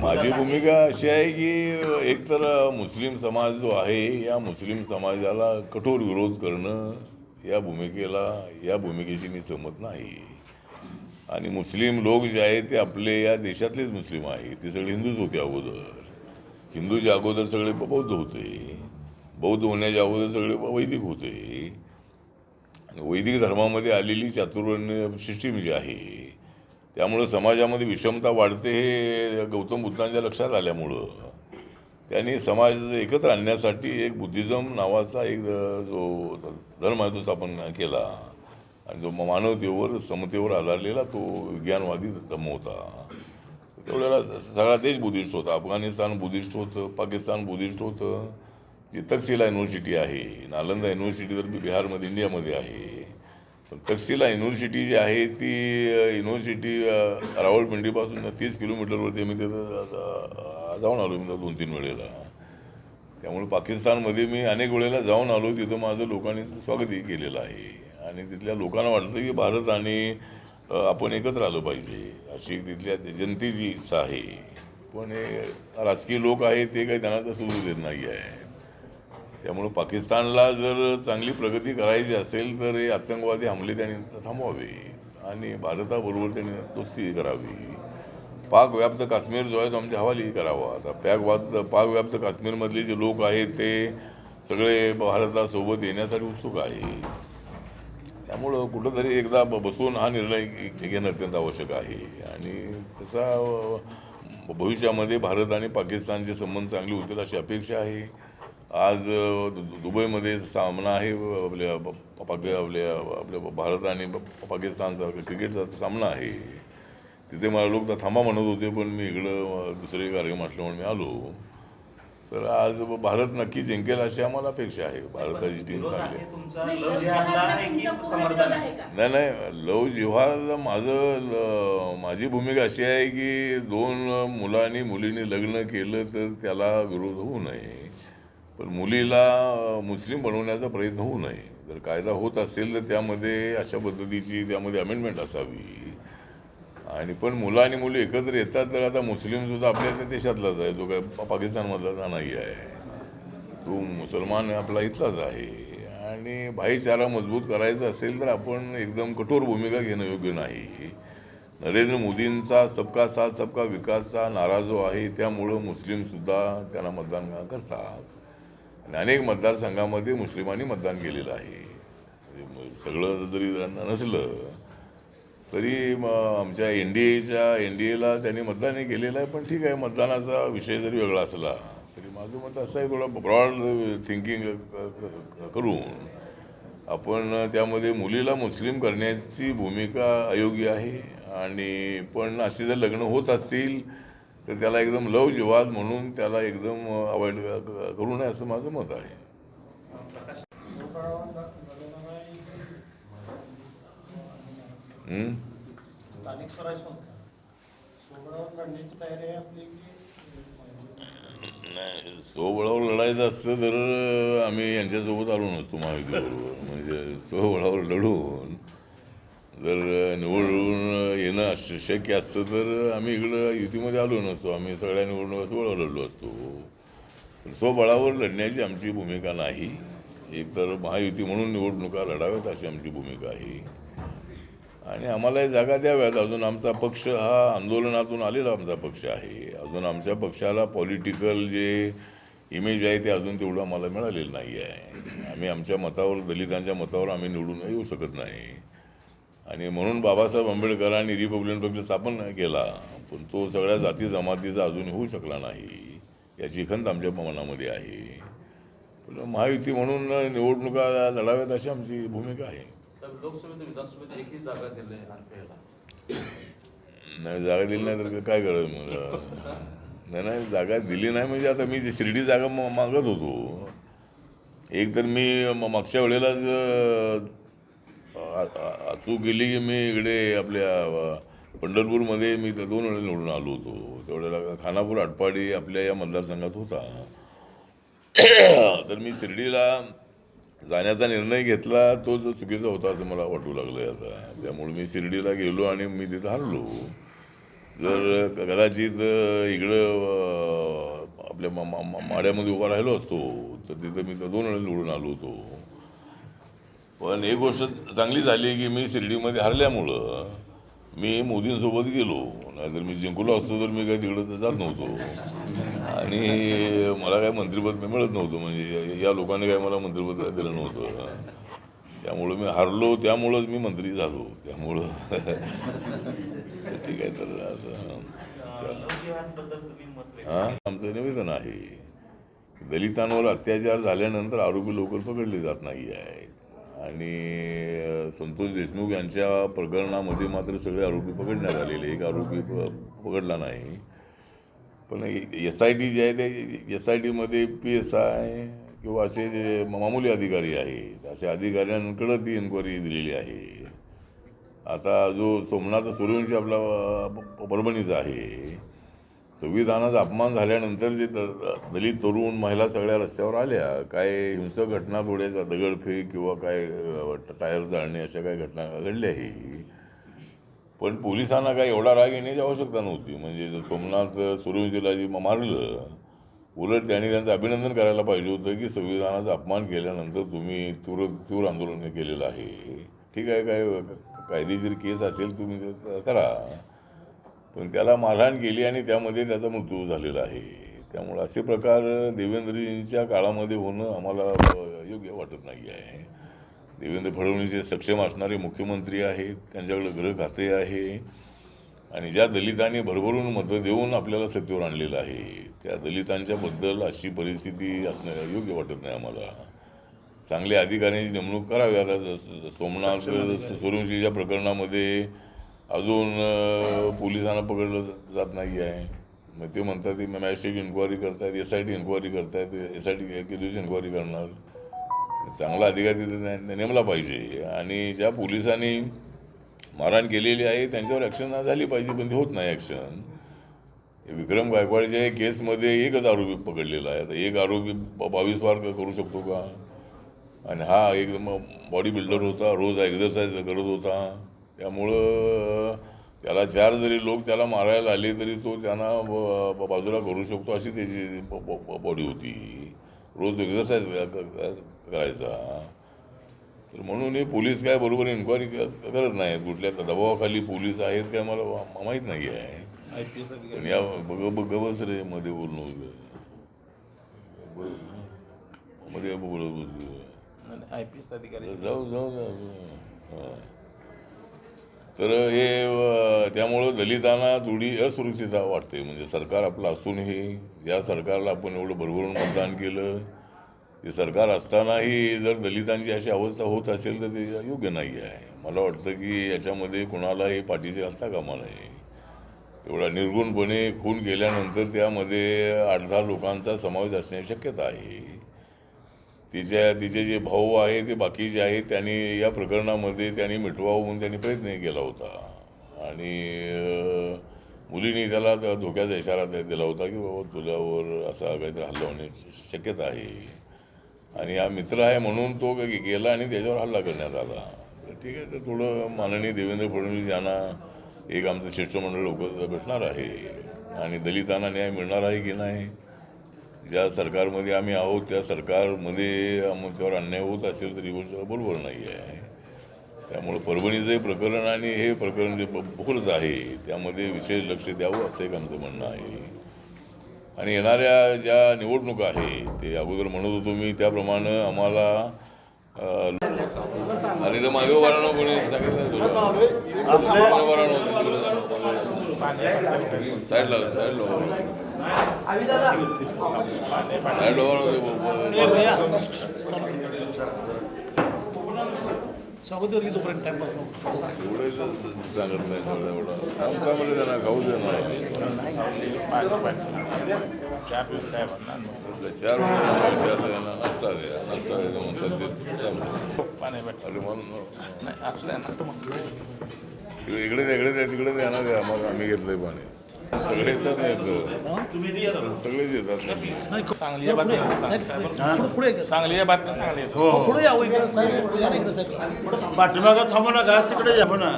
माझी भूमिका अशी आहे की एकतर मुस्लिम समाज जो आहे या मुस्लिम समाजाला कठोर विरोध करणं या भूमिकेला या भूमिकेशी मी सहमत नाही. आणि मुस्लिम लोक जे आहेत ते आपले या देशातलेच मुस्लिम आहेत. ते सगळे हिंदूच होते अगोदर. हिंदूच्या अगोदर सगळे बौद्ध होते. बौद्ध होण्याच्या अगोदर सगळे वैदिक होते. आणि वैदिक धर्मामध्ये आलेली चातुर्वर्ण्य सिस्टीम जी आहे. त्यामुळं समाजामध्ये विषमता वाढते हे गौतम बुद्धांच्या लक्षात आल्यामुळं. त्यांनी समाज एकत्र आणण्यासाठी एक बुद्धिझम नावाचा एक जो धर्म आहे तो स्थापन केला. आणि जो मानवतेवर समतेवर आधारलेला तो विज्ञानवादी धर्म होता. तेवढ्याला सगळा देश बुद्धिस्ट होता. अफगाणिस्तान बुद्धिस्ट होतं पाकिस्तान बुद्धिस्ट होतं. जी तक्षशिला युनिव्हर्सिटी आहे. नालंदा युनिव्हर्सिटी तर बिहारमध्ये इंडियामध्ये आहे. तक्षशिला युनिव्हर्सिटी जी आहे ती युनिव्हर्सिटी रावळपिंडीपासून तीस किलोमीटरवरती मी तिथं जाऊन आलो मी दोन तीन वेळेला. त्यामुळे पाकिस्तानमध्ये मी अनेक वेळेला जाऊन आलो तिथं माझं लोकांनी स्वागतही केलेलं आहे. आणि तिथल्या लोकांना वाटतं की भारत आणि आपण एकत्र आलं पाहिजे अशी तिथल्या जनतेची इच्छा आहे. पण हे राजकीय लोक आहेत ते काही त्यांना तर सुरू देत नाही आहे. त्यामुळं पाकिस्तानला जर चांगली प्रगती करायची असेल तर हे आतंकवादी हमले त्यांनी थांबवावे आणि भारताबरोबर त्यांनी दोस्ती करावी. पाक व्याप्त काश्मीर जो आहे तो आमच्या हवाली करावा. आता पॅक व्याप्त पाक व्याप्त काश्मीरमधले जे लोक आहेत ते सगळे भारतासोबत येण्यासाठी उत्सुक आहे. त्यामुळं कुठंतरी एकदा ब- बसून हा निर्णय घेणं अत्यंत आवश्यक आहे. आणि तसा भविष्यामध्ये भारत आणि पाकिस्तानचे संबंध चांगले होतील अशी अपेक्षा आहे. आज दुबईमध्ये सामना आहे आपल्या पाक आपल्या आपल्या भारत आणि पाकिस्तानचा क्रिकेटचा सामना आहे. तिथे मला लोक तर थांबा म्हणत होते पण मी इकडं दुसरे कार्यक्रम असल्यामुळे मी आलो. तर आज भारत नक्की जिंकेल अशी आम्हाला अपेक्षा आहे. भारताची टीम चांगली आहे आहे. तुमचा नाही? नाही नाही लव जिव्हार माझं ल- माझी भूमिका अशी आहे की दोन मुलांनी मुलीने लग्न केलं तर त्याला विरोध होऊ नये. पण मुलीला मुस्लिम बनवण्याचा प्रयत्न होऊ नये. जर कायदा होत असेल तर त्यामध्ये अशा पद्धतीची त्यामध्ये अमेंडमेंट असावी. आणि पण मुलं आणि मुली एकत्र येतात तर आता मुस्लिम सुद्धा आपल्या त्या देशातलाच आहे. जो काय पा- पाकिस्तानमधला नाही आहे. तो मुसलमान आपला इथलाच आहे. आणि भाईचारा मजबूत करायचा असेल तर आपण एकदम कठोर भूमिका घेणं योग्य नाही. नरेंद्र मोदींचा सबका साथ सबका विकासचा नारा जो आहे त्यामुळं मुस्लिमसुद्धा त्यांना मतदान करतात. आणि अनेक मतदारसंघामध्ये मुस्लिमांनी मतदान केलेलं आहे. म्हणजे सगळं जरी नसलं तरी मग आमच्या एन डी एच्या एन डी एला त्यांनी मतदानही केलेलं आहे पण ठीक आहे मतदानाचा विषय जरी वेगळा असला तरी माझं मत असं आहे थोडं ब्रॉड थिंकिंग करून आपण त्यामध्ये मुलीला मुस्लिम करण्याची भूमिका अयोग्य आहे. आणि पण असे जर लग्न होत असतील तर त्याला एकदम लव जिवाद म्हणून त्याला एकदम अवॉइड करू नये असं माझं मत आहे. नाही सोबळावर लढायचं असतं तर आम्ही यांच्यासोबत आलो नसतो महायुतीबरोबर. म्हणजे सोबळावर लढून जर निवडून येणं शक्य असतं तर आम्ही इकडं युतीमध्ये आलो नसतो. आम्ही सगळ्या निवडणुका स्वबळावर लढलो असतो तो बळावर लढण्याची आमची भूमिका नाही. एकतर महायुती म्हणून निवडणुका लढाव्यात अशी आमची भूमिका आहे. आणि आम्हाला जागा द्याव्यात. अजून आमचा पक्ष हा आंदोलनातून आलेला आमचा पक्ष आहे. अजून आमच्या पक्षाला पॉलिटिकल जे इमेज आहे ते अजून तेवढं आम्हाला मिळालेलं नाही आहे. आम्ही आमच्या मतावर दलितांच्या मतावर आम्ही निवडून येऊ शकत नाही. आणि म्हणून बाबासाहेब आंबेडकरांनी रिपब्लिकन पक्ष स्थापन केला पण तो सगळ्या जाती जमातीचा अजून होऊ शकला नाही याची खंत आमच्या मनामध्ये आहे. पण महायुती म्हणून निवडणुका लढाव्यात अशी आमची भूमिका आहे. नाही जागा दिली नाही तर काय करायचं मग? नाही नाही जागा दिली नाही म्हणजे आता मी शिर्डी जागा मागत होतो. एक तर मी म- मागच्या वेळेलाच अचूक गेली की मी इकडे आपल्या पंढरपूरमध्ये मी त्या दोन वेळेला निवडून आलो होतो. त्यावेळेला खानापूर आटपाडी आपल्या या मतदारसंघात होता. तर मी शिर्डीला जाण्याचा निर्णय घेतला. तो जो चुकीचा होता असं मला वाटू लागलं आता. त्यामुळे मी शिर्डीला गेलो आणि मी तिथं हरलो. जर कदाचित इकडं आपल्या मा- माड्यामध्ये उभा राहिलो असतो तर तिथं मी तर दोन वेळेला निवडून आलो होतो. पण एक गोष्ट चांगली झाली की मी शिर्डीमध्ये हरल्यामुळं मी मोदींसोबत गेलो. नाहीतर मी जिंकलो असतो तर मी काही तिकडं तर जात नव्हतो. आणि मला काय मंत्रिपद मिळत नव्हतं. म्हणजे या लोकांनी काय मला मंत्रिपद दिलं नव्हतं. त्यामुळं मी हरलो त्यामुळंच मी मंत्री झालो. त्यामुळं ठीक आहे तर असं. हां? आमचं निवेदन आहे. दलितांवर अत्याचार झाल्यानंतर आरोपी लवकर पकडले जात नाही आहेत. आणि संतोष देशमुख यांच्या प्रकरणामध्ये मात्र सगळे आरोपी पकडण्यात आलेले एक आरोपी प- पकडला नाही. पण एस आय टी जे आहे ते एस आय टीमध्ये पी एस आय किंवा असे जे मामूली अधिकारी आहेत अशा अधिकाऱ्यांकडं ती इन्क्वायरी दिलेली आहे. आता जो सोमनाथ सूर्यवंशी आपला परभणीचा आहे संविधानाचा अपमान झाल्यानंतर जे द- दलित तरुण महिला सगळ्या रस्त्यावर आल्या काय हिंसक घटना थोड्या दगडफेक किंवा काय टायर जाळणे अशा काही घटना घडल्याही. पण पोलिसांना काय एवढा राग येण्याची आवश्यकता नव्हती. म्हणजे सोमनाथ सूर्यवंशीला जी मारलं उलट त्यांनी त्यांचं अभिनंदन करायला पाहिजे होतं की संविधानाचा अपमान केल्यानंतर तुम्ही तीव्र तीव्र आंदोलन केलेलं आहे. ठीक आहे काय कायदेशीर केस असेल तुम्ही करा. पण त्याला मारहाण केली आणि त्यामध्ये त्याचा मृत्यू झालेला आहे. त्यामुळे असे प्रकार देवेंद्रजींच्या काळामध्ये होणं आम्हाला योग्य वाटत नाही आहे देवेंद्र फडणवीस हे सक्षम असणारे मुख्यमंत्री आहेत त्यांच्याकडे गृह खाते आहे आणि ज्या दलितांनी भरभरून मतं देऊन आपल्याला सत्तेवर आणलेलं आहे त्या दलितांच्या बद्दल अशी परिस्थिती असणं योग्य वाटत नाही आम्हाला. चांगल्या अधिकाऱ्यांची नेमणूक करावी आता सोमनाथ सूर्यवंशीच्या प्रकरणामध्ये अजून पोलिसांना पकडलं जात नाही आहे. मग ते म्हणतात की मॅजिस्ट्रेट इन्क्वायरी करतायत एस आय टी इन्क्वायरी करतायत एस आय टी किती दिवशी इन्क्वायरी करणार. चांगला अधिकारी तिथे नेमला पाहिजे. आणि ज्या पोलिसांनी मारहाण केलेली आहे त्यांच्यावर ॲक्शन झाली पाहिजे पण ते होत नाही ॲक्शन विक्रम गायकवाडच्या केसमध्ये एकच आरोपी पकडलेला आहे. आता एक आरोपी बावीस पार करू शकतो का? आणि हा एक बॉडी बिल्डर होता रोज एक्झरसाईज करत होता. त्यामुळं त्याला चार जरी लोक त्याला मारायला आले तरी तो त्यांना ब- बाजूला करू शकतो अशी त्याची बॉडी होती. रोज एक्झरसाईज करायचा. तर म्हणून हे पोलीस काय बरोबर इन्क्वायरी करत नाहीत. कुठल्या दबावाखाली पोलीस आहेत काय मला माहीत नाही आहे पण या बघ बघ बस रे मध्ये बोलणं होतं. मध्ये बोलत होतं. आय पी एस अधिकारी. जाऊ जाऊ जाऊ. हां. तर हे त्यामुळं दलितांना थोडी असुरक्षितता वाटते. म्हणजे सरकार आपलं असूनही या सरकारला आपण एवढं भरभरून मतदान केलं ते सरकार असतानाही जर दलितांची अशी अवस्था होत असेल तर ते योग्य नाही आहे. मला वाटतं की याच्यामध्ये कुणालाही पाठीचे असता कामा नये. एवढा निर्गुणपणे खून केल्यानंतर त्यामध्ये आठ दहा लोकांचा समावेश असण्याची शक्यता आहे. तिच्या तिचे जे भाऊ आहे ते बाकीचे आहेत त्यांनी या प्रकरणामध्ये त्यांनी मिटवावं म्हणून त्यांनी प्रयत्न केला होता. आणि मुलीने त्याला त्या धोक्याचा इशारा दे- दिला होता की बाबा तुझ्यावर असा काहीतरी हल्ला होण्याची शक्यता आहे. आणि हा मित्र आहे म्हणून तो गेला आणि त्याच्यावर हल्ला करण्यात आला. तर ठीक आहे तर थोडं माननीय देवेंद्र फडणवीस यांना एक आमचं शिष्टमंडळ लवकर भेटणार आहे. आणि दलितांना न्याय मिळणार आहे की नाही ज्या सरकारमध्ये आम्ही आहोत त्या सरकारमध्ये आमच्यावर अन्याय होत असेल तर ही गोष्ट बरोबर नाही आहे त्यामुळं परभणीचं हे प्रकरण आणि हे प्रकरण जे ब- बहुलच आहे त्यामध्ये विशेष लक्ष द्यावं असं एक आमचं म्हणणं आहे. आणि येणाऱ्या ज्या निवडणुका आहेत ते अगोदर म्हणत होतो मी त्याप्रमाणे आम्हाला अरे तर मागे वराणं कोणी सांगितलं साईडला साईडला. साईडला वराणं स्वागत की तोपर्यंत टाइमपास एवढं सांगत नाही एवढं संस्थामध्ये त्यांना खाऊ दे नाही चार नाश्ता द्या नाश्ता द्या म्हणतात ते. अरे म्हणून इकडे इकडे द्या, इकडे द्या तिकडे द्या ना द्या मग आम्ही घेतलंय पाणी. सगळे येतात नाही येतं सगळेच येतात. चांगली बातमी पुढे चांगली बातमी चांगली पुढे इकडे. साहेब, या पाठीमागं थांबू नका. तिकडे या. म्हणा